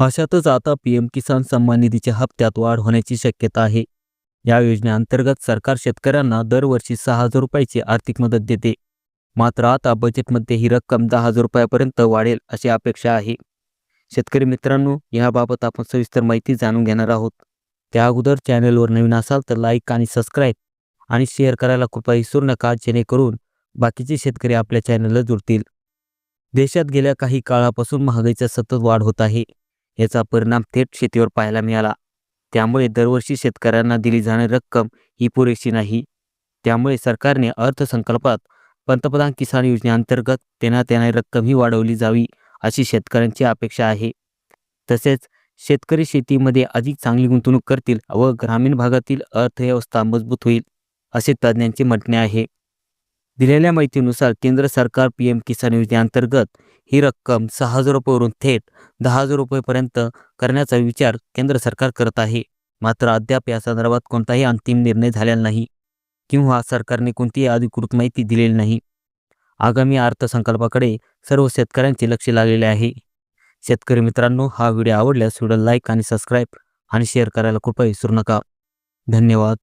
अशातच आता पीएम किसान सन्मान निधीच्या हप्त्यात वाढ होण्याची शक्यता आहे. या योजनेअंतर्गत सरकार शेतकऱ्यांना दरवर्षी सहा हजार रुपयाची आर्थिक मदत देते. मात्र आता बजेटमध्ये ही रक्कम दहा हजार रुपयापर्यंत वाढेल अशी अपेक्षा आहे. शेतकरी मित्रांनो याबाबत आपण सविस्तर माहिती जाणून घेणार आहोत. त्या अगोदर चॅनलवर नवीन असाल तर लाईक आणि सबस्क्राईब आणि शेअर करायला कृपया विसरू नका जेणेकरून बाकीचे शेतकरी आपल्या चॅनलला जुळतील. देशात गेल्या काही काळापासून महागाईचा सतत वाढ होत आहे. याचा परिणाम थेट शेतीवर पाहायला मिळाला. त्यामुळे दरवर्षी शेतकऱ्यांना दिली जाणारी रक्कम ही पुरेशी नाही. त्यामुळे सरकारने अर्थसंकल्पात पंतप्रधान किसान योजनेअंतर्गत देण्यात येणारी रक्कम ही वाढवली जावी अशी शेतकऱ्यांची अपेक्षा आहे. तसेच शेतकरी शेतीमध्ये अधिक चांगली गुंतवणूक करतील व ग्रामीण भागातील अर्थव्यवस्था मजबूत होईल असे तज्ज्ञांचे म्हणणे आहे. दिलेल्या माहितीनुसार केंद्र सरकार पी एम किसान योजनेअंतर्गत ही रक्कम सहा हजार रुपयेवरून थेट दहा हजार रुपयेपर्यंत करण्याचा विचार केंद्र सरकार करत आहे. मात्र अद्याप या संदर्भात कोणताही अंतिम निर्णय झालेला नाही किंवा सरकारने कोणतीही अधिकृत माहिती दिलेली नाही. आगामी अर्थसंकल्पाकडे सर्व शेतकऱ्यांचे लक्ष लागलेले आहे. शेतकरी मित्रांनो हा व्हिडिओ आवडल्यास व्हिडिओ लाईक आणि सबस्क्राईब आणि शेअर करायला कृपया विसरू नका. धन्यवाद.